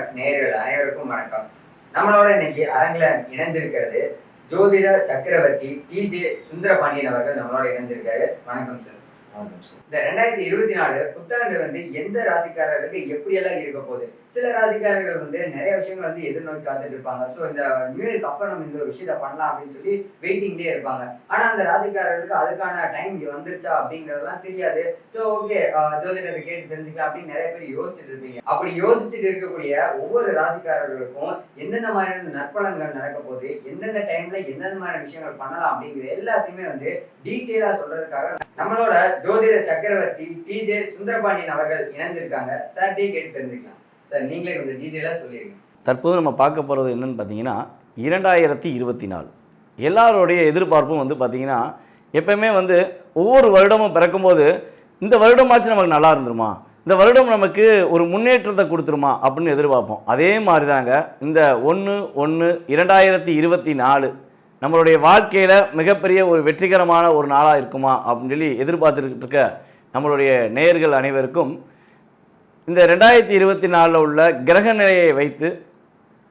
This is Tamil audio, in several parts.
டாக்ஸ் நேயர்கள் அனைவருக்கும் வணக்கம். நம்மளோட இன்னைக்கு அரங்கில் இணைஞ்சிருக்கிறது ஜோதிட சக்கரவர்த்தி டிஜே சுந்தரபாண்டியன் அவர்கள் நம்மளோட இணைஞ்சிருக்காரு வணக்கம் சார். இந்த ரெண்டாயிரத்தி இருபத்தி நாலு புத்தாண்டு வந்து எந்த ராசிக்காரர்களுக்கு எப்படியெல்லாம் இருக்க போகுது? சில ராசிக்காரர்கள் வந்து நிறைய விஷயங்கள் வந்து எதிர்நோக்கி காத்துட்டு இருப்பாங்க. ஸோ இந்த நியூ இயர்க்கு அப்புறம் நம்ம இந்த ஒரு விஷயத்த பண்ணலாம் அப்படின்னு சொல்லி வெயிட்டிங்லேயே இருப்பாங்க. ஆனால் அந்த ராசிக்காரர்களுக்கு அதுக்கான டைம் வந்துருச்சா அப்படிங்கறதெல்லாம் தெரியாது. ஸோ ஓகே ஜோதிடத்தை கேட்டு தெரிஞ்சுக்கலாம் அப்படின்னு நிறைய பேர் யோசிச்சுட்டு இருப்பீங்க. அப்படி யோசிச்சுட்டு இருக்கக்கூடிய ஒவ்வொரு ராசிக்காரர்களுக்கும் எந்தெந்த மாதிரியான நற்பலன்கள் நடக்க போகுது? எந்தெந்த டைம்ல எந்தெந்த மாதிரியான விஷயங்கள் பண்ணலாம் அப்படிங்கிற எல்லாத்தையுமே வந்து டீட்டெயிலாக சொல்றதுக்காக நம்மளோட ஜோதிட சக்கரவர்த்தி டிஜே சுந்தரபாண்டியன் அவர்கள் இணைஞ்சிருக்காங்க சார் டே கேட்டு தெரிஞ்சுக்கலாம் சார் நீங்களே கொஞ்சம் டீட்டெயிலாக சொல்லிடுங்க தற்போது நம்ம பார்க்க போகிறது என்னன்னு பார்த்தீங்கன்னா இரண்டாயிரத்தி இருபத்தி நாலு. எல்லாருடைய எதிர்பார்ப்பும் வந்து பார்த்திங்கன்னா எப்பயுமே வந்து ஒவ்வொரு வருடமும் பிறக்கும்போது இந்த வருடமாச்சும் நமக்கு நல்லா இருந்துருமா? இந்த வருடம் நமக்கு ஒரு முன்னேற்றத்தை கொடுத்துருமா? அப்படின்னு எதிர்பார்ப்போம். அதே மாதிரி தாங்க இந்த ஒன்று ஒன்று இரண்டாயிரத்தி இருபத்தி நாலு நம்மளுடைய வாழ்க்கையில் மிகப்பெரிய ஒரு வெற்றிகரமான ஒரு நாளாக இருக்குமா அப்படின்னு சொல்லி எதிர்பார்த்துக்கிட்டு இருக்க நம்மளுடைய நேயர்கள் அனைவருக்கும் இந்த ரெண்டாயிரத்தி இருபத்தி நாலில் உள்ள கிரக நிலையை வைத்து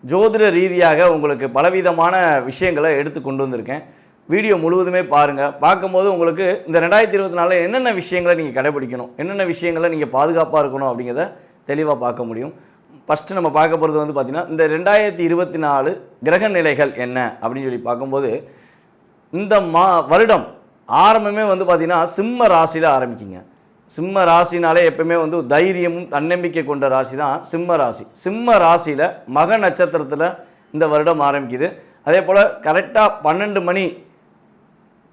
ஜோதிட ரீதியாக உங்களுக்கு பலவிதமான விஷயங்களை எடுத்து கொண்டு வந்திருக்கேன். வீடியோ முழுவதுமே பாருங்கள் பார்க்கும்போது உங்களுக்கு இந்த ரெண்டாயிரத்தி இருபத்தி நாலில் என்னென்ன விஷயங்களை நீங்கள் கடைபிடிக்கணும் என்னென்ன விஷயங்களை நீங்கள் பாதுகாப்பாக இருக்கணும் அப்படிங்கிறத தெளிவாக பார்க்க முடியும். ஃபஸ்ட்டு நம்ம பார்க்க போகிறது வந்து பார்த்திங்கன்னா இந்த ரெண்டாயிரத்தி இருபத்தி நாலு கிரக நிலைகள் என்ன? அப்படின்னு சொல்லி பார்க்கும்போது இந்த மா வருடம் ஆரம்பமே வந்து பார்த்திங்கன்னா சிம்ம ராசியில் ஆரம்பிக்குங்க. சிம்ம ராசினாலே எப்பவுமே வந்து தைரியமும் தன்னம்பிக்கை கொண்ட ராசி தான் சிம்ம ராசி. சிம்ம ராசியில் மக நட்சத்திரத்தில் இந்த வருடம் ஆரம்பிக்குது. அதே போல் கரெக்டாக பன்னெண்டு மணி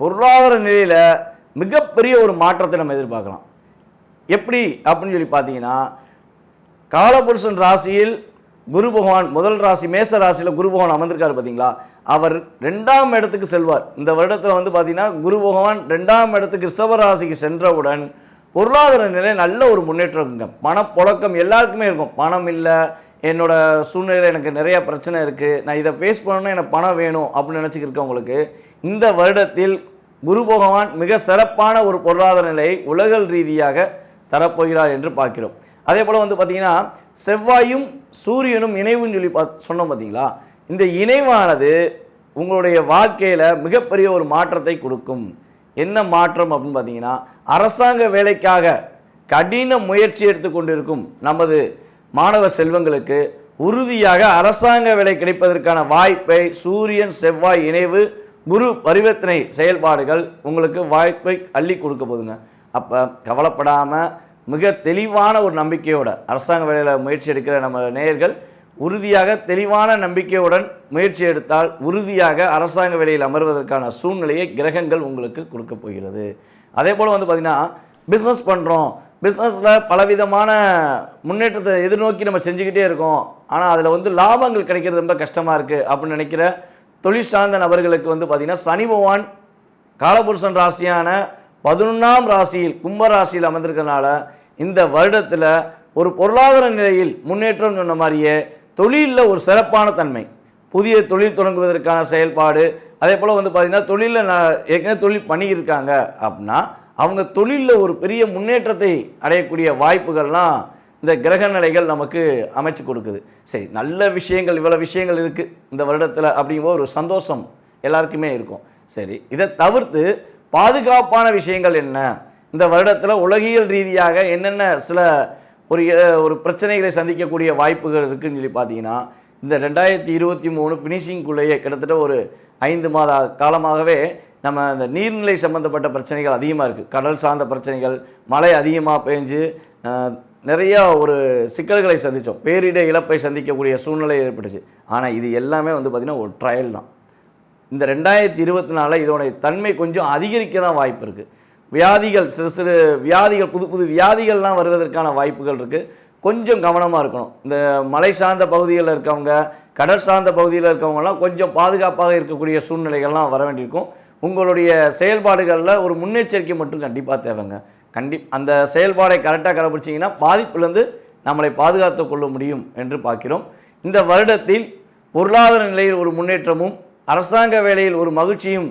பொருளாதார நிலையில் மிகப்பெரிய ஒரு மாற்றத்தை நம்ம எதிர்பார்க்கலாம். எப்படி அப்படின்னு சொல்லி பார்த்தீங்கன்னா காலபுருஷன் ராசியில் குரு பகவான் முதல் ராசி மேச ராசியில் குரு பகவான் அமர்ந்திருக்காரு பார்த்தீங்களா? அவர் ரெண்டாம் இடத்துக்கு செல்வார். இந்த வருடத்தில் வந்து பார்த்தீங்கன்னா குரு பகவான் ரெண்டாம் இடத்துக்கு ரிஷப ராசிக்கு சென்றவுடன் பொருளாதார நிலை நல்ல ஒரு முன்னேற்றம் இருக்குங்க பணப்புழக்கம் எல்லாருக்குமே இருக்கும். பணம் இல்லை என்னோட சூழ்நிலையில் எனக்கு நிறைய பிரச்சனை இருக்குது நான் இதை ஃபேஸ் பண்ணணும்னா எனக்கு பணம் வேணும் அப்படின்னு நினச்சிக்கிருக்கவங்களுக்கு இந்த வருடத்தில் குரு பகவான் மிக சிறப்பான ஒரு பொருளாதார நிலையை உலகல் ரீதியாக தரப்போகிறார் என்று பார்க்கிறோம். அதே போல் வந்து பார்த்திங்கன்னா செவ்வாயும் சூரியனும் இணைவுன்னு சொல்லி பா சொன்னோம் பார்த்தீங்களா இந்த இணைவானது உங்களுடைய வாழ்க்கையில் மிகப்பெரிய ஒரு மாற்றத்தை கொடுக்கும். என்ன மாற்றம் அப்படின்னு பார்த்தீங்கன்னா அரசாங்க வேலைக்காக கடின முயற்சி எடுத்துக்கொண்டிருக்கும் நமது மாணவ செல்வங்களுக்கு உறுதியாக அரசாங்க வேலை கிடைப்பதற்கான வாய்ப்பை சூரியன் செவ்வாய் இணைவு குரு பரிவர்த்தனை செயல்பாடுகள் உங்களுக்கு வாய்ப்பை அள்ளி கொடுக்க போதுங்க அப்போ கவலைப்படாமல் மிக தெளிவான ஒரு நம்பிக்கையோட அரசாங்க வேலையில் முயற்சி எடுக்கிற நம்ம நேயர்கள் உறுதியாக தெளிவான நம்பிக்கையுடன் முயற்சி எடுத்தால் உறுதியாக அரசாங்க வேலையில் அமர்வதற்கான சூழ்நிலையை கிரகங்கள் உங்களுக்கு கொடுக்க போகிறது. அதே போல் வந்து பார்த்திங்கன்னா பிஸ்னஸ் பண்ணுறோம் பிஸ்னஸில் பலவிதமான முன்னேற்றத்தை எதிர்நோக்கி நம்ம செஞ்சுக்கிட்டே இருக்கோம். ஆனால் அதில் வந்து லாபங்கள் கிடைக்கிறது ரொம்ப கஷ்டமாக இருக்குது அப்படின்னு நினைக்கிற தொழில் சார்ந்த நபர்களுக்கு வந்து பார்த்திங்கன்னா சனி பகவான் காலபுருஷன் ராசியான பதினொன்றாம் ராசியில் கும்ப ராசியில் அமர்ந்திருக்கனால இந்த வருடத்தில் ஒரு பொருளாதார நிலையில் முன்னேற்றம் சொன்ன மாதிரியே தொழிலில் ஒரு சிறப்பான தன்மை. புதிய தொழில் தொடங்குவதற்கான செயல்பாடு அதே போல் வந்து பார்த்திங்கன்னா தொழிலில் நான் ஏற்கனவே தொழில் பண்ணியிருக்காங்க அப்படின்னா அவங்க தொழிலில் ஒரு பெரிய முன்னேற்றத்தை அடையக்கூடிய வாய்ப்புகள்லாம் இந்த கிரக நிலைகள் நமக்கு அமைச்சு கொடுக்குது. சரி நல்ல விஷயங்கள் இவ்வளோ விஷயங்கள் இருக்குது இந்த வருடத்தில் அப்படிங்கும்போது ஒரு சந்தோஷம் எல்லாருக்குமே இருக்கும். சரி இதை தவிர்த்து பாதுகாப்பான விஷயங்கள் என்ன? இந்த வருடத்தில் உலகியல் ரீதியாக என்னென்ன சில ஒரு ஒரு பிரச்சனைகளை சந்திக்கக்கூடிய வாய்ப்புகள் இருக்குன்னு சொல்லி பார்த்தீங்கன்னா இந்த ரெண்டாயிரத்தி இருபத்தி மூணு ஃபினிஷிங்குள்ளேயே கிட்டத்தட்ட ஒரு ஐந்து மாத காலமாகவே நம்ம இந்த நீர்நிலை சம்மந்தப்பட்ட பிரச்சனைகள் அதிகமாக இருக்குது கடல் சார்ந்த பிரச்சனைகள் மழை அதிகமாக பெஞ்சு நிறையா ஒரு சிக்கல்களை சந்தித்தோம் பேரிட இழப்பை சந்திக்கக்கூடிய சூழ்நிலை ஏற்பட்டுச்சு. ஆனால் இது எல்லாமே வந்து பார்த்திங்கன்னா ஒரு ட்ரையல் தான். இந்த ரெண்டாயிரத்தி இருபத்தி நாலில் இதோடைய தன்மை கொஞ்சம் அதிகரிக்க தான் வாய்ப்பு இருக்குது வியாதிகள் சிறு சிறு வியாதிகள் புது புது வியாதிகள்லாம் வருவதற்கான வாய்ப்புகள் இருக்குது கொஞ்சம் கவனமாக இருக்கணும். இந்த மலை சார்ந்த பகுதிகளில் இருக்கவங்க கடல் சார்ந்த பகுதியில் இருக்கவங்கலாம் கொஞ்சம் பாதுகாப்பாக இருக்கக்கூடிய சூழ்நிலைகள்லாம் வர வேண்டியிருக்கும். உங்களுடைய செயல்பாடுகளில் ஒரு முன்னெச்சரிக்கை மட்டும் கண்டிப்பாக தேவைங்க. கண்டி அந்த செயல்பாடை கரெக்டாக கடைபிடிச்சிங்கன்னா பாதிப்புலேருந்து நம்மளை பாதுகாத்து கொள்ள முடியும் என்று பார்க்கிறோம். இந்த வருடத்தில் பொருளாதார நிலையில் ஒரு முன்னேற்றமும் அரசாங்க வேலையில் ஒரு மகிழ்ச்சியும்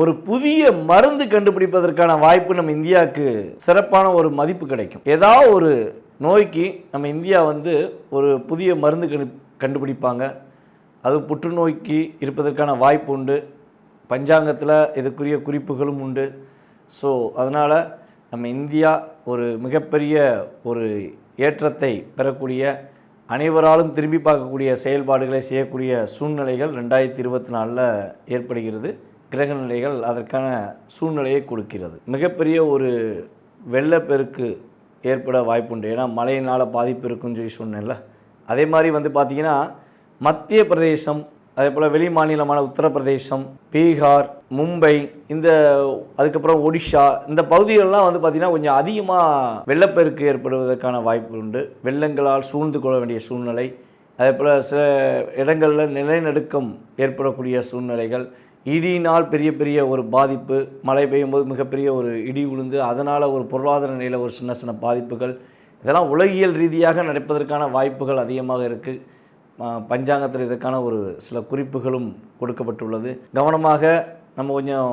ஒரு புதிய மருந்து கண்டுபிடிப்பதற்கான வாய்ப்பு நம்ம இந்தியாவுக்கு சிறப்பான ஒரு மதிப்பு கிடைக்கும். ஏதாவது ஒரு நோய்க்கு நம்ம இந்தியா வந்து ஒரு புதிய மருந்து கண்டு கண்டுபிடிப்பாங்க. அது புற்றுநோய்க்கு இருப்பதற்கான வாய்ப்பு உண்டு. பஞ்சாங்கத்தில் இதுக்குரிய குறிப்புகளும் உண்டு. ஸோ அதனால் நம்ம இந்தியா ஒரு மிகப்பெரிய ஒரு ஏற்றத்தை பெறக்கூடிய அனைவராலும் திரும்பி பார்க்கக்கூடிய செயல்பாடுகளை செய்யக்கூடிய சூழ்நிலைகள் ரெண்டாயிரத்தி இருபத்தி நாலில் ஏற்படுகிறது. கிரக நிலைகள் அதற்கான சூழ்நிலையை கொடுக்கிறது. மிகப்பெரிய ஒரு வெள்ளப்பெருக்கு ஏற்பட வாய்ப்புண்டு. ஏன்னா மழையினால் பாதிப்பு இருக்குன்னு சொல்லி சொன்னேன்ல. அதே மாதிரி வந்து பார்த்திங்கன்னா மத்திய பிரதேசம் அதே போல் வெளி மாநிலமான உத்தரப்பிரதேசம் பீகார் மும்பை இந்த அதுக்கப்புறம் ஒடிஷா இந்த பகுதிகளெலாம் வந்து பார்த்திங்கன்னா கொஞ்சம் அதிகமாக வெள்ளப்பெருக்கு ஏற்படுவதற்கான வாய்ப்பு உண்டு வெள்ளங்களால் சூழ்ந்து கொள்ள வேண்டிய சூழ்நிலை. அதே போல் சில இடங்களில் நிலநடுக்கம் ஏற்படக்கூடிய சூழ்நிலைகள். இடியினால் பெரிய பெரிய ஒரு பாதிப்பு மழை பெய்யும் போது மிகப்பெரிய ஒரு இடி விழுந்து அதனால் ஒரு பொருளாதார நிலையில் ஒரு சின்ன சின்ன பாதிப்புகள். இதெல்லாம் உலகியல் ரீதியாக நடப்பதற்கான வாய்ப்புகள் அதிகமாக இருக்குது பஞ்சாங்கத்தில் இதற்கான ஒரு சில குறிப்புகளும் கொடுக்கப்பட்டுள்ளது. கவனமாக நம்ம கொஞ்சம்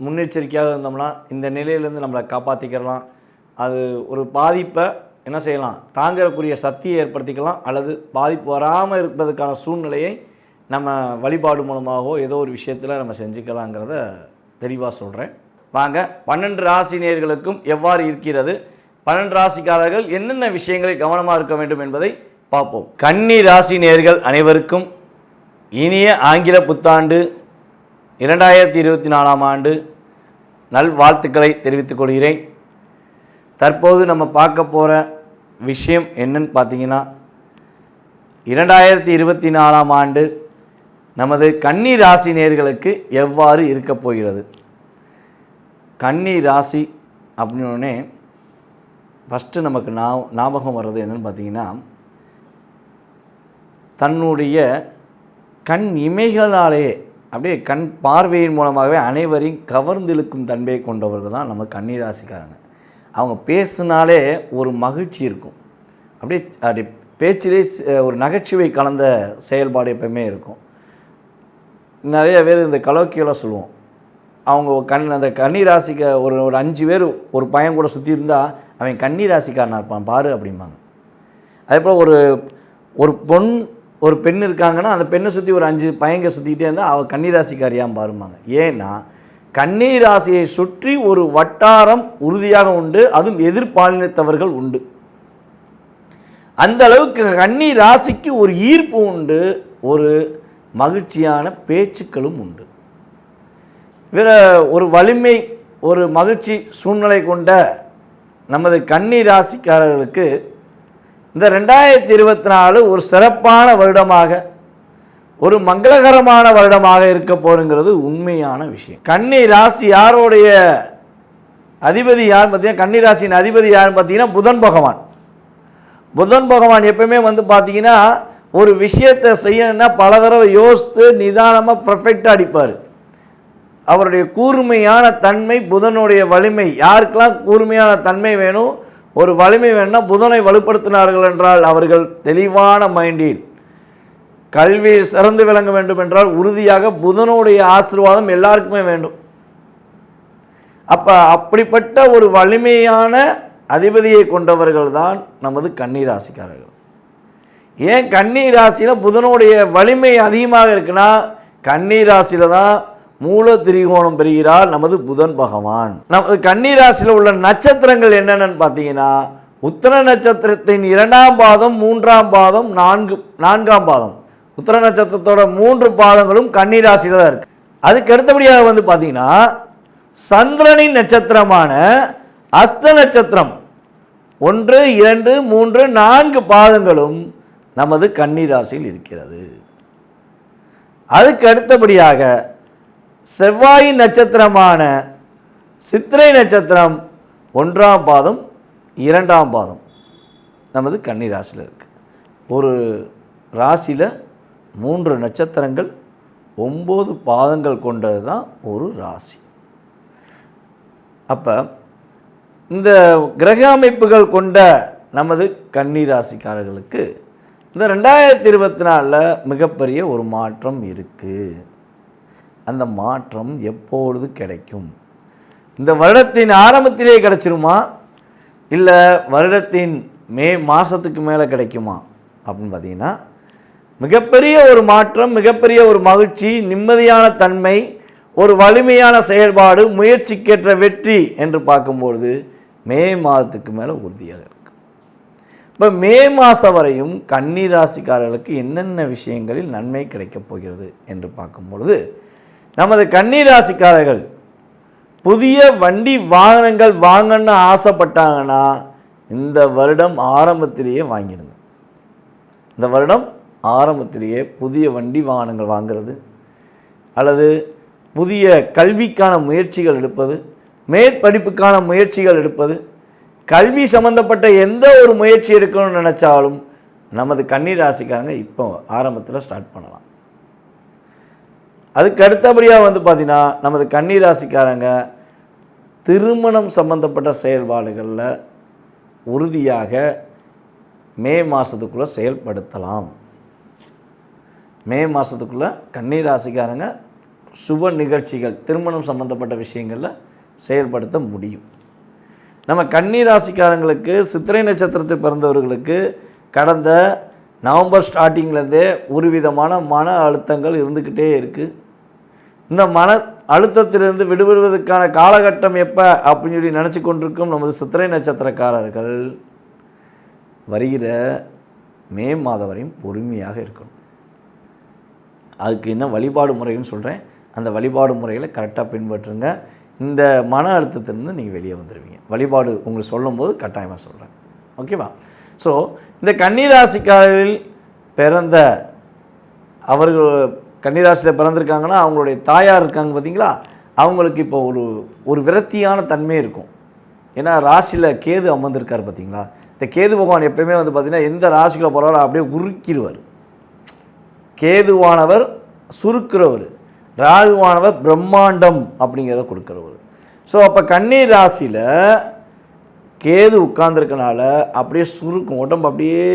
முன்னெச்சரிக்கையாக இருந்தோம்னா இந்த நிலையிலேருந்து நம்மளை காப்பாற்றிக்கிறலாம் அது ஒரு பாதிப்பை என்ன செய்யலாம்? தாங்கக்கூடிய சக்தியை ஏற்படுத்திக்கலாம் அல்லது பாதிப்பு வராமல் இருப்பதற்கான சூழ்நிலையை நம்ம வழிபாடு மூலமாகவோ ஏதோ ஒரு விஷயத்தில் நம்ம செஞ்சுக்கலாங்கிறத தெளிவாக சொல்கிறேன் வாங்க பன்னெண்டு ராசினியர்களுக்கும் எவ்வாறு இருக்கிறது? பன்னெண்டு ராசிக்காரர்கள் என்னென்ன விஷயங்களை கவனமாக இருக்க வேண்டும் என்பதை பார்ப்போம். கன்னி ராசி நேர்கள் அனைவருக்கும் இனிய ஆங்கில புத்தாண்டு இரண்டாயிரத்தி இருபத்தி நாலாம் ஆண்டு நல்வாழ்த்துக்களை தெரிவித்துக் கொள்கிறேன். தற்போது நம்ம பார்க்க போகிற விஷயம் என்னன்னு பார்த்தீங்கன்னா இரண்டாயிரத்தி இருபத்தி நாலாம் ஆண்டு நமது கன்னி ராசி நேர்களுக்கு எவ்வாறு இருக்கப் போகிறது? கன்னி ராசி அப்படின்னே ஃபஸ்ட்டு நமக்கு நா ஞாபகம் வர்றது என்னென்னு பார்த்தீங்கன்னா தன்னுடைய கண் இமைகளாலே அப்படியே கண் பார்வையின் மூலமாகவே அனைவரையும் கவர்ந்திழுக்கும் தன்மையை கொண்டவர்கள் தான் நம்ம கன்னிராசிக்காரங்க. அவங்க பேசினாலே ஒரு மகிழ்ச்சி இருக்கும். அப்படியே அப்படி பேச்சிலே ஒரு நகைச்சுவை கலந்த செயல்பாடு எப்பவுமே இருக்கும். நிறைய பேர் இந்த கலோக்கியெல்லாம் சொல்லுவோம். அவங்க கண் அந்த கன்னி ராசிக்கு ஒரு ஒரு அஞ்சு பேர் ஒரு பையன் கூட சுற்றி இருந்தால் அவன் கன்னி ராசிக்காரனாக இருப்பான் பாரு அப்படிம்பாங்க. அதே போல் ஒரு ஒரு பொண் ஒரு பெண் இருக்காங்கன்னா அந்த பெண்ணை சுற்றி ஒரு அஞ்சு பையங்க சுற்றிக்கிட்டே இருந்தால் அவள் கன்னிராசிக்காரியாம் பாருமாங்க ஏன்னா கன்னிராசியை சுற்றி ஒரு வட்டாரம் உறுதியாக உண்டு அதுவும் எதிர்பாலினத்தவர்கள் உண்டு. அந்த அளவுக்கு கன்னி ராசிக்கு ஒரு ஈர்ப்பு உண்டு ஒரு மகிழ்ச்சியான பேச்சுக்களும் உண்டு. வேற ஒரு வலிமை ஒரு மகிழ்ச்சி சூழ்நிலை கொண்ட நமது கன்னி ராசிக்காரர்களுக்கு இந்த ரெண்டாயிரத்தி இருபத்தி நாலு ஒரு சிறப்பான வருடமாக ஒரு மங்களகரமான வருடமாக இருக்க போகிறங்கிறது உண்மையான விஷயம். கன்னி ராசி யாருடைய அதிபதி யார் பார்த்தீங்கன்னா கன்னி ராசியின் அதிபதி யாருன்னு பார்த்தீங்கன்னா புதன் பகவான். புதன் பகவான் எப்பவுமே வந்து பார்த்தீங்கன்னா ஒரு விஷயத்தை செய்யணும்னா பல தடவை யோசித்து நிதானமாக பர்ஃபெக்டாக அடிப்பார். அவருடைய கூர்மையான தன்மை புதனுடைய வலிமை. யாருக்கெல்லாம் கூர்மையான தன்மை வேணும்? ஒரு வலிமை வேணும்னா புதனை வலுப்படுத்தினார்கள் என்றால் அவர்கள் தெளிவான மைண்டில். கல்வி சிறந்து விளங்க வேண்டும் என்றால் உறுதியாக புதனுடைய ஆசீர்வாதம் எல்லாருக்குமே வேண்டும். அப்போ அப்படிப்பட்ட ஒரு வலிமையான அதிபதியை கொண்டவர்கள் தான் நமது கண்ணீர் ராசிக்காரர்கள் ஏன் கன்னி ராசியில் புதனுடைய வலிமை அதிகமாக இருக்குன்னா கன்னி ராசியில் தான் மூல திரிகோணம் பெறுகிறார் நமது புதன் பகவான். நமது கன்னி ராசியில் உள்ள நட்சத்திரங்கள் என்னென்னு பார்த்தீங்கன்னா உத்தர நட்சத்திரத்தின் இரண்டாம் பாதம் மூன்றாம் பாதம் நான்கு நான்காம் பாதம். உத்தர நட்சத்திரத்தோட மூன்று பாதங்களும் கன்னி ராசியில் தான் இருக்கு. அதுக்கு அடுத்தபடியாக வந்து பார்த்தீங்கன்னா சந்திரனின் நட்சத்திரமான அஸ்த நட்சத்திரம். ஒன்று இரண்டு மூன்று நான்கு பாதங்களும் நமது கன்னிராசியில் இருக்கிறது. அதுக்கு அடுத்தபடியாக செவ்வாயின் நட்சத்திரமான சித்திரை நட்சத்திரம் ஒன்றாம் பாதம் இரண்டாம் பாதம் நமது கன்னிராசியில் இருக்குது ஒரு ராசியில் மூன்று நட்சத்திரங்கள் ஒம்பது பாதங்கள் கொண்டது தான் ஒரு ராசி. அப்போ இந்த கிரக அமைப்புகள் கொண்ட நமது கன்னிராசிக்காரர்களுக்கு இந்த ரெண்டாயிரத்தி இருபத்தி நாலில் மிகப்பெரிய ஒரு மாற்றம் இருக்குது அந்த மாற்றம் எப்பொழுது கிடைக்கும்? இந்த வருடத்தின் ஆரம்பத்திலே கிடைச்சிருமா? இல்லை வருடத்தின் மே மாதத்துக்கு மேலே கிடைக்குமா? அப்படின்னு பார்த்தீங்கன்னா மிகப்பெரிய ஒரு மாற்றம் மிகப்பெரிய ஒரு மகிழ்ச்சி நிம்மதியான தன்மை ஒரு வலிமையான செயல்பாடு முயற்சிக்கேற்ற வெற்றி என்று பார்க்கும்பொழுது மே மாதத்துக்கு மேலே உறுதியாக இருக்கும். இப்போ மே மாதம் வரையும் கன்னி ராசிக்காரர்களுக்கு என்னென்ன விஷயங்களில் நன்மை கிடைக்கப் போகிறது என்று பார்க்கும் பொழுது நமது கன்னி ராசிக்காரர்கள் புதிய வண்டி வாகனங்கள் வாங்கணும்னு ஆசைப்பட்டாங்கன்னா இந்த வருடம் ஆரம்பத்திலேயே வாங்கிடுங்க இந்த வருடம் ஆரம்பத்திலேயே புதிய வண்டி வாகனங்கள் வாங்குறது அல்லது புதிய கல்விக்கான முயற்சிகள் எடுப்பது மேற்படிப்புக்கான முயற்சிகள் எடுப்பது கல்வி சம்மந்தப்பட்ட எந்த ஒரு முயற்சி எடுக்கணும்னு நினச்சாலும் நமது கண்ணீர் ராசிக்காரங்க இப்போ ஆரம்பத்தில் ஸ்டார்ட் பண்ணலாம். அதுக்கு அடுத்தபடியாக வந்து பார்த்திங்கன்னா நமது கண்ணீர் ராசிக்காரங்க திருமணம் சம்பந்தப்பட்ட செயல்பாடுகளில் உறுதியாக மே மாதத்துக்குள்ளே செயல்படுத்தலாம். மே மாதத்துக்குள்ளே கண்ணீர் ராசிக்காரங்க சுப நிகழ்ச்சிகள் திருமணம் சம்பந்தப்பட்ட விஷயங்களில் செயல்படுத்த முடியும். நம்ம கன்னி ராசிக்காரங்களுக்கு சித்திரை நட்சத்திரத்தில் பிறந்தவர்களுக்கு கடந்த நவம்பர் ஸ்டார்டிங்லேருந்தே ஒரு விதமான மன அழுத்தங்கள் இருந்துக்கிட்டே இருக்குது இந்த மன அழுத்தத்திலிருந்து விடுபடுவதற்கான காலகட்டம் எப்போ அப்படின்னு சொல்லி நினச்சி கொண்டிருக்கும் நமது சித்திரை நட்சத்திரக்காரர்கள் வருகிற மே மாதம் வரையும் பொறுமையாக இருக்கணும். அதுக்கு என்ன வழிபாடு முறைன்னு சொல்கிறேன் அந்த வழிபாடு முறையில் கரெக்டாக பின்பற்றுங்க. இந்த மன அழுத்தத்திலிருந்து நீங்கள் வெளியே வந்துடுவீங்க வழிபாடு உங்களுக்கு சொல்லும்போது கட்டாயமாக சொல்கிறேன் ஓகேவா ஸோ இந்த கன்னிராசிக்காரில் பிறந்த அவர்கள் கன்னிராசியில் பிறந்திருக்காங்கன்னா அவங்களுடைய தாயார் இருக்காங்க பார்த்தீங்களா? அவங்களுக்கு இப்போ ஒரு ஒரு விரக்தியான தன்மை இருக்கும். ஏன்னா ராசியில் கேது அமர்ந்திருக்கார் பார்த்தீங்களா? இந்த கேது பகவான் எப்பயுமே வந்து பார்த்திங்கன்னா எந்த ராசிகளை போகிறாரோ அப்படியே உருக்கிடுவார் கேதுவானவர் சுருக்கிறவர். ராகுவானவர் பிரம்மாண்டம் அப்படிங்கிறத கொடுக்குறவர். ஸோ அப்போ கண்ணீர் ராசியில் கேது உட்கார்ந்துருக்கனால அப்படியே சுருக்கும் உடம்பு அப்படியே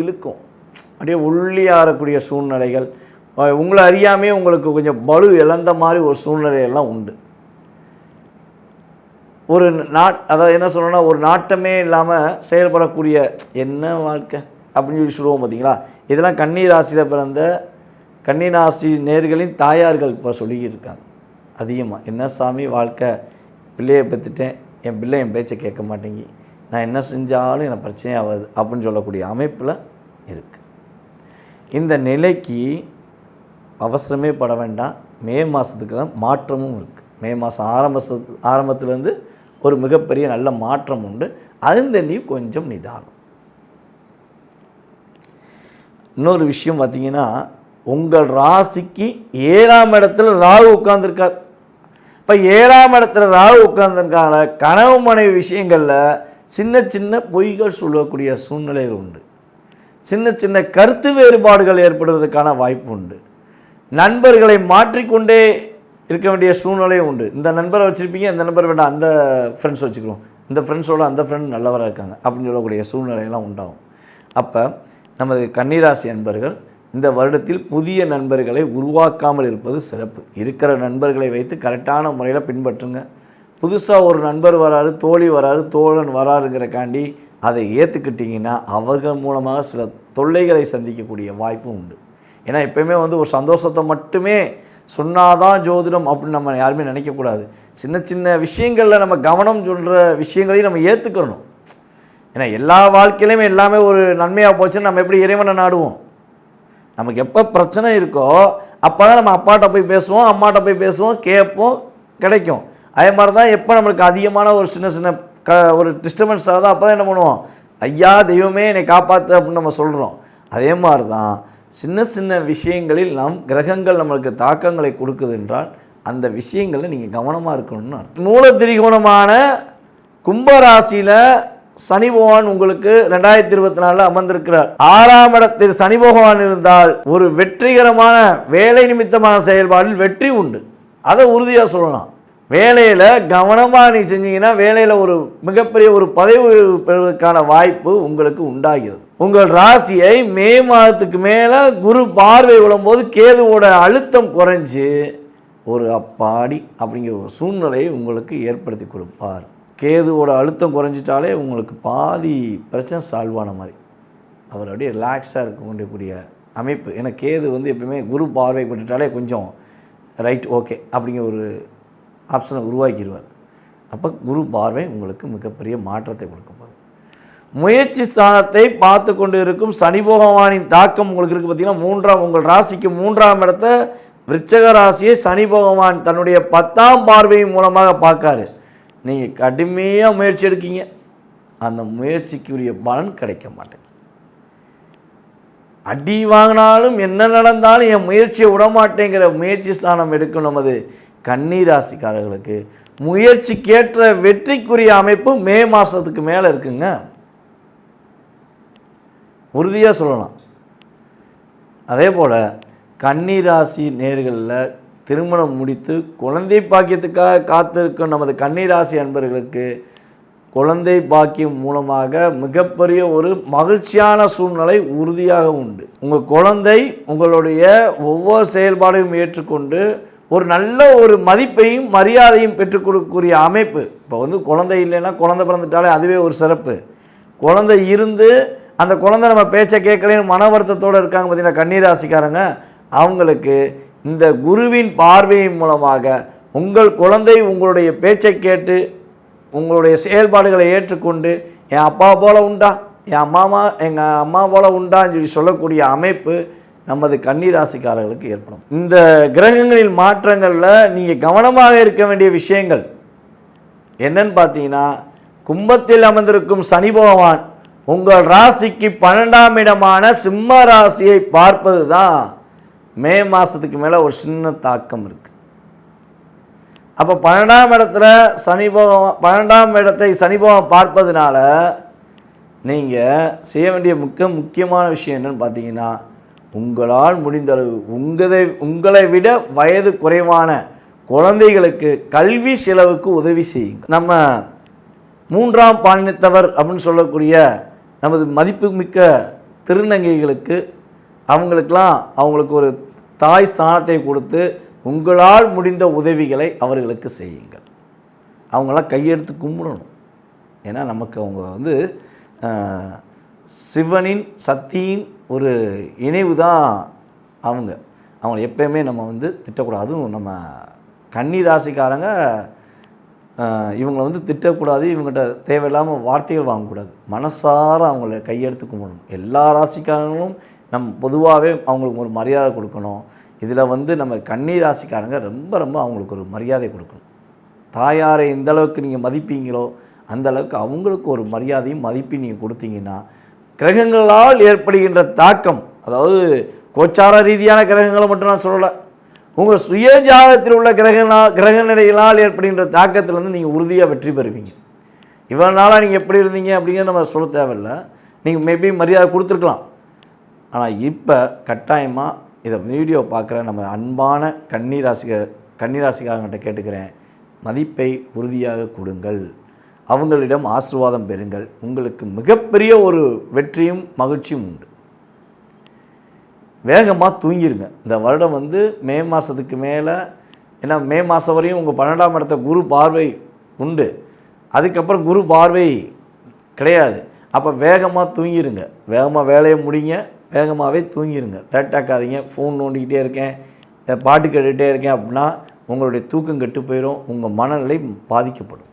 இழுக்கும். அப்படியே உள்ளியாறக்கூடிய சூழ்நிலைகள். உங்களை அறியாமே உங்களுக்கு கொஞ்சம் பலு இழந்த மாதிரி ஒரு சூழ்நிலையெல்லாம் உண்டு. ஒரு நாட் அதாவது என்ன சொல்லணும்னா ஒரு நாட்டமே இல்லாமல் செயல்படக்கூடிய என்ன வாழ்க்கை? அப்படின்னு சொல்லி சொல்லுவோம் பார்த்தீங்களா இதெல்லாம் கன்னி ராசியில் பிறந்த கன்னிராசி நேர்களின் தாயார்கள் இப்போ சொல்லியிருக்காங்க. அதிகமாக என்ன சாமி வாழ்க்கை? பிள்ளையை பெற்றுட்டேன் என் பிள்ளை என் பேச்சை கேட்க மாட்டேங்கி. நான் என்ன செஞ்சாலும் எனக்கு பிரச்சனை ஆகாது அப்படின்னு சொல்லக்கூடிய அமைப்பில் இருக்குது இந்த நிலைக்கு அவசரமே பட வேண்டாம். மே மாதத்துக்கு தான் மாற்றமும் இருக்குது மே மாதம் ஆரம்ப ஆரம்பத்துலேருந்து ஒரு மிகப்பெரிய நல்ல மாற்றம் உண்டு. அந்த நீ கொஞ்சம் நிதானம். இன்னொரு விஷயம் பார்த்தீங்கன்னா உங்கள் ராசிக்கு ஏழாம் இடத்துல ராகு உட்கார்ந்துருக்கார். இப்போ ஏழாம் இடத்துல ராகு உட்கார்ந்துருக்காங்க. கனவு மனைவி விஷயங்களில் சின்ன சின்ன பொய்கள் சொல்லக்கூடிய சூழ்நிலைகள் உண்டு. சின்ன சின்ன கருத்து வேறுபாடுகள் ஏற்படுவதற்கான வாய்ப்பு உண்டு. நண்பர்களை மாற்றிக்கொண்டே இருக்க வேண்டிய சூழ்நிலையும் உண்டு. இந்த நண்பரை வச்சுருப்பீங்க இந்த நண்பர் வேண்டாம் அந்த ஃப்ரெண்ட்ஸ் வச்சுக்கிறோம். இந்த ஃப்ரெண்ட்ஸோட அந்த ஃப்ரெண்ட் நல்லவராக இருக்காங்க அப்படின்னு சொல்லக்கூடிய சூழ்நிலையெல்லாம் உண்டாகும். அப்போ நமது கன்னிராசி நண்பர்கள் இந்த வருடத்தில் புதிய நண்பர்களை உருவாக்காமல் இருப்பது சிறப்பு. இருக்கிற நண்பர்களை வைத்து கரெக்டான முறையில் பின்பற்றுங்க. புதுசாக ஒரு நண்பர் வராரு தோழி வராரு தோழன் வராருங்கிறக்காண்டி அதை ஏற்றுக்கிட்டிங்கன்னா அவர்கள் மூலமாக சில தொல்லைகளை சந்திக்கக்கூடிய வாய்ப்பும் உண்டு. ஏன்னா எப்பயுமே வந்து ஒரு சந்தோஷத்தை மட்டுமே சொன்னாதான் ஜோதிடம் அப்படின்னு நம்ம யாருமே நினைக்கக்கூடாது. சின்ன சின்ன விஷயங்களில் நம்ம கவனம் சொல்கிற விஷயங்களையும் நம்ம ஏற்றுக்கணும் ஏன்னா எல்லா வாழ்க்கையிலையுமே எல்லாமே ஒரு நன்மையாக போச்சுன்னு நம்ம எப்படி இறைவனை நாடுவோம்? நமக்கு எப்போ பிரச்சனை இருக்கோ அப்போ தான் நம்ம அப்பாட்ட போய் பேசுவோம் அம்மாட்ட போய் பேசுவோம் கேட்போம் கிடைக்கும். அதே மாதிரி தான் எப்போ நம்மளுக்கு அதிகமான ஒரு சின்ன சின்ன க ஒரு டிஸ்டர்பன்ஸ் ஆகுதோ அப்போ தான் என்ன பண்ணுவோம்? ஐயா தெய்வமே என்னை காப்பாற்று அப்படின்னு நம்ம சொல்கிறோம் அதே மாதிரி தான் சின்ன சின்ன விஷயங்களில் நம் கிரகங்கள் நம்மளுக்கு தாக்கங்களை கொடுக்குது என்றால் அந்த விஷயங்களில் நீங்கள் கவனமாக இருக்கணும்னு அர்த்தம். மூல திரிகோணமான கும்பராசியில் சனி பகவான் உங்களுக்கு ரெண்டாயிரத்தி இருபத்தி நாலில் அமர்ந்திருக்கிறார். ஆறாம் இடத்தில் சனி பகவான் இருந்தால் ஒரு வெற்றிகரமான வேலை நிமித்தமான செயல்பாடில் வெற்றி உண்டு. அதை உறுதியாக சொல்லலாம். வேலையில் கவனமாக நீ செஞ்சீங்கன்னா வேலையில் ஒரு மிகப்பெரிய ஒரு பதவி உயர்வு பெறுவதற்கான வாய்ப்பு உங்களுக்கு உண்டாகிறது. உங்கள் ராசியை மே மாதத்துக்கு மேலே குரு பார்வை விழும்போது கேதுவோட அழுத்தம் குறைஞ்சு ஒரு அப்பாடி அப்படிங்கிற ஒரு சூழ்நிலையை உங்களுக்கு ஏற்படுத்தி கொடுப்பார். கேதுவோட அழுத்தம் குறைஞ்சிட்டாலே உங்களுக்கு பாதி பிரச்சனை சால்வ் ஆன மாதிரி. அவர் அப்படியே ரிலாக்ஸாக இருக்கக்கூடிய அமைப்பு. ஏன்னா கேது வந்து எப்பயுமே குரு பார்வைப்பட்டுட்டாலே கொஞ்சம் ரைட் ஓகே அப்படிங்கிற ஒரு ஆப்ஷனை உருவாக்கிடுவார் அப்போ குரு பார்வை உங்களுக்கு மிகப்பெரிய மாற்றத்தை கொடுக்க போகுது. முயற்சி ஸ்தானத்தை பார்த்து கொண்டு இருக்கும் சனி பகவானின் தாக்கம் உங்களுக்கு இருக்குது பார்த்திங்கன்னா மூன்றாம் உங்கள் ராசிக்கு மூன்றாம் இடத்த விருச்சக ராசியை சனி பகவான் தன்னுடைய பத்தாம் பார்வையின் மூலமாக பார்க்காரு. நீங்கள் கடுமையாக முயற்சி எடுக்கீங்க. அந்த முயற்சிக்குரிய பலன் கிடைக்க மாட்டேங்குது. அடி வாங்கினாலும் என்ன நடந்தாலும் என் முயற்சியை விடமாட்டேங்கிற முயற்சி ஸ்தானம் எடுக்கும் நமது கண்ணீராசிக்காரர்களுக்கு முயற்சிக்கேற்ற வெற்றிக்குரிய அமைப்பு மே மாதத்துக்கு மேலே இருக்குங்க. உறுதியாக சொல்லலாம். அதே போல் கன்னிராசி நேர்களில் திருமணம் முடித்து குழந்தை பாக்கியத்துக்காக காத்திருக்கும் நமது கன்னிராசி அன்பர்களுக்கு குழந்தை பாக்கியம் மூலமாக மிகப்பெரிய ஒரு மகிழ்ச்சியான சூழ்நிலை உறுதியாக உண்டு. உங்கள் குழந்தை உங்களுடைய ஒவ்வொரு செயல்பாடையும் ஏற்றுக்கொண்டு ஒரு நல்ல ஒரு மதிப்பையும் மரியாதையும் பெற்றுக் கொடுக்கக்கூடிய அமைப்பு. இப்போ வந்து குழந்தை இல்லைன்னா குழந்தை பிறந்துட்டாலே அதுவே ஒரு சிறப்பு. குழந்தை இருந்து அந்த குழந்தை நம்ம பேச்சை கேட்கலன்னு மன வருத்தத்தோடு இருக்காங்க பார்த்தீங்கன்னா கண்ணீராசிக்காரங்க அவங்களுக்கு இந்த குருவின் பார்வையின் மூலமாக உங்கள் குழந்தை உங்களுடைய பேச்சை கேட்டு உங்களுடைய செயல்பாடுகளை ஏற்றுக்கொண்டு என் அப்பா போல் உண்டா? என் அம்மாமா எங்கள் அம்மா போல் உண்டான்னு சொல்லி சொல்லக்கூடிய அமைப்பு நமது கன்னிராசிக்காரர்களுக்கு ஏற்படும். இந்த கிரகங்களின் மாற்றங்களில் நீங்கள் கவனமாக இருக்க வேண்டிய விஷயங்கள் என்னன்னு பார்த்தீங்கன்னா கும்பத்தில் அமர்ந்திருக்கும் சனி பகவான் உங்கள் ராசிக்கு பன்னெண்டாம் இடமான சிம்ம ராசியை பார்ப்பது தான் மே மாதத்துக்கு மேலே ஒரு சின்ன தாக்கம் இருக்குது அப்போ பன்னெண்டாம் இடத்துல சனி பன்னெண்டாம் இடத்தை சனி பகவான் பார்ப்பதுனால நீங்கள் செய்ய வேண்டிய மிக முக்கியமான விஷயம் என்னென்னு பார்த்தீங்கன்னா உங்களால் முடிந்தளவு உங்களை உங்களை விட வயது குறைவான குழந்தைகளுக்கு கல்வி செலவுக்கு உதவி செய்யுங்க. நம்ம மூன்றாம் பாலினத்தவர் அப்படின்னு சொல்லக்கூடிய நமது மதிப்புமிக்க திருநங்கைகளுக்கு அவங்களுக்கெல்லாம் அவங்களுக்கு ஒரு தாய் ஸ்தானத்தை கொடுத்து உங்களால் முடிந்த உதவிகளை அவர்களுக்கு செய்யுங்கள். அவங்களாம் கையெடுத்து கும்பிடணும். ஏன்னா நமக்கு அவங்க வந்து சிவனின் சக்தியின் ஒரு இணைவு தான் அவங்க. அவங்களை எப்பயுமே நம்ம வந்து திட்டக்கூடாது. அதுவும் நம்ம கன்னி ராசிக்காரங்க இவங்களை வந்து திட்டக்கூடாது. இவங்ககிட்ட தேவையில்லாமல் வார்த்தைகள் வாங்கக்கூடாது. மனசார அவங்கள கையெடுத்து கும்பிடணும். எல்லா ராசிக்காரங்களும் நம் பொதுவாகவே அவங்களுக்கு ஒரு மரியாதை கொடுக்கணும். இதில் வந்து நம்ம கண்ணீர் ராசிக்காரங்க ரொம்ப ரொம்ப அவங்களுக்கு ஒரு மரியாதை கொடுக்கணும். தாயாரை எந்த அளவுக்கு நீங்கள் மதிப்பீங்களோ அந்த அளவுக்கு அவங்களுக்கு ஒரு மரியாதையும் மதிப்பையும் நீங்கள் கொடுத்தீங்கன்னா கிரகங்களால் ஏற்படுகின்ற தாக்கம் அதாவது கோச்சார ரீதியான கிரகங்களை மட்டும் நான் சொல்லலை உங்கள் சுய ஜாதகத்தில் உள்ள கிரகனா கிரக நிலைகளால் ஏற்படுகின்ற தாக்கத்திலேருந்து நீங்கள் உறுதியாக வெற்றி பெறுவீங்க. இவ்வளோ நாளாக நீங்கள் எப்படி இருந்தீங்க அப்படிங்கிறத நம்ம சொல்ல தேவையில்லை. நீங்கள் மேபி மரியாதை கொடுத்துருக்கலாம். ஆனால் இப்போ கட்டாயமாக இதை வீடியோ பார்க்குற நம்ம அன்பான கன்னிராசிக கன்னிராசிக்காரங்கிட்ட கேட்டுக்கிறேன். மதிப்பை உறுதியாக கொடுங்கள். அவங்களிடம் ஆசீர்வாதம் பெறுங்கள். உங்களுக்கு மிகப்பெரிய ஒரு வெற்றியும் மகிழ்ச்சியும் உண்டு. வேகமாக தூங்கிருங்க. இந்த வருடம் வந்து மே மாதத்துக்கு மேலே ஏன்னா மே மாதம் வரையும் உங்கள் பன்னெண்டாம் இடத்த குரு பார்வை உண்டு. அதுக்கப்புறம் குரு பார்வை கிடையாது. அப்போ வேகமாக தூங்கிருங்க. வேகமாக வேலையை முடிங்க. வேகமாகவே தூங்கிருங்க. லேட்டாக்காதீங்க ஃபோன் நோண்டிக்கிட்டே இருக்கேன். பாட்டு கேட்டுகிட்டே இருக்கேன் அப்படின்னா உங்களுடைய தூக்கம் கெட்டு போயிடும் உங்கள் மனநிலை பாதிக்கப்படும்.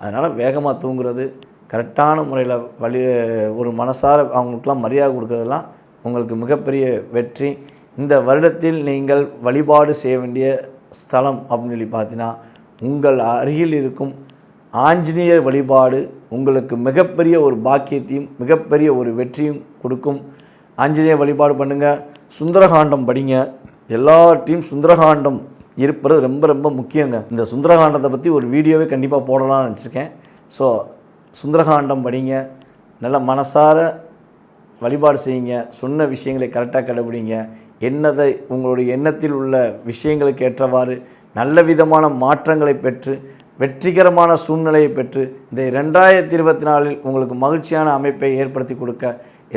அதனால் வேகமாக தூங்குறது கரெக்டான முறையில் வழி ஒரு மனசார அவங்களுக்கெல்லாம் மரியாதை கொடுக்குறதெல்லாம் உங்களுக்கு மிகப்பெரிய வெற்றி. இந்த வருடத்தில் நீங்கள் வழிபாடு செய்ய வேண்டிய ஸ்தலம் அப்படின்னு சொல்லி பார்த்தீங்கன்னா உங்கள் அருகில் இருக்கும் ஆஞ்சநேயர் வழிபாடு உங்களுக்கு மிகப்பெரிய ஒரு பாக்கியத்தையும் மிகப்பெரிய ஒரு வெற்றியும் கொடுக்கும். ஆஞ்சநேயர் வழிபாடு பண்ணுங்கள் சுந்தரகாண்டம் படிங்க. எல்லார்ட்டையும் சுந்தரகாண்டம் இருப்பது ரொம்ப ரொம்ப முக்கியங்க. இந்த சுந்தரகாண்டத்தை பற்றி ஒரு வீடியோவே கண்டிப்பாக போடலாம்னு நினச்சிருக்கேன். ஸோ சுந்தரகாண்டம் படிங்க. நல்ல மனசார வழிபாடு செய்யுங்க. சொன்ன விஷயங்களை கரெக்டாக கடைபிடிங்க. என்னதை உங்களுடைய எண்ணத்தில் உள்ள விஷயங்களுக்கு ஏற்றவாறு நல்ல விதமான மாற்றங்களை பெற்று வெற்றிகரமான சூழ்நிலையை பெற்று இந்த ரெண்டாயிரத்தி இருபத்தி நாலில் உங்களுக்கு மகிழ்ச்சியான அமைப்பை ஏற்படுத்தி கொடுக்க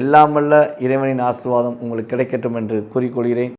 எல்லாமல்ல இறைவனின் ஆசிர்வாதம் உங்களுக்கு கிடைக்கட்டும் என்று கூறிக்கொள்கிறேன்.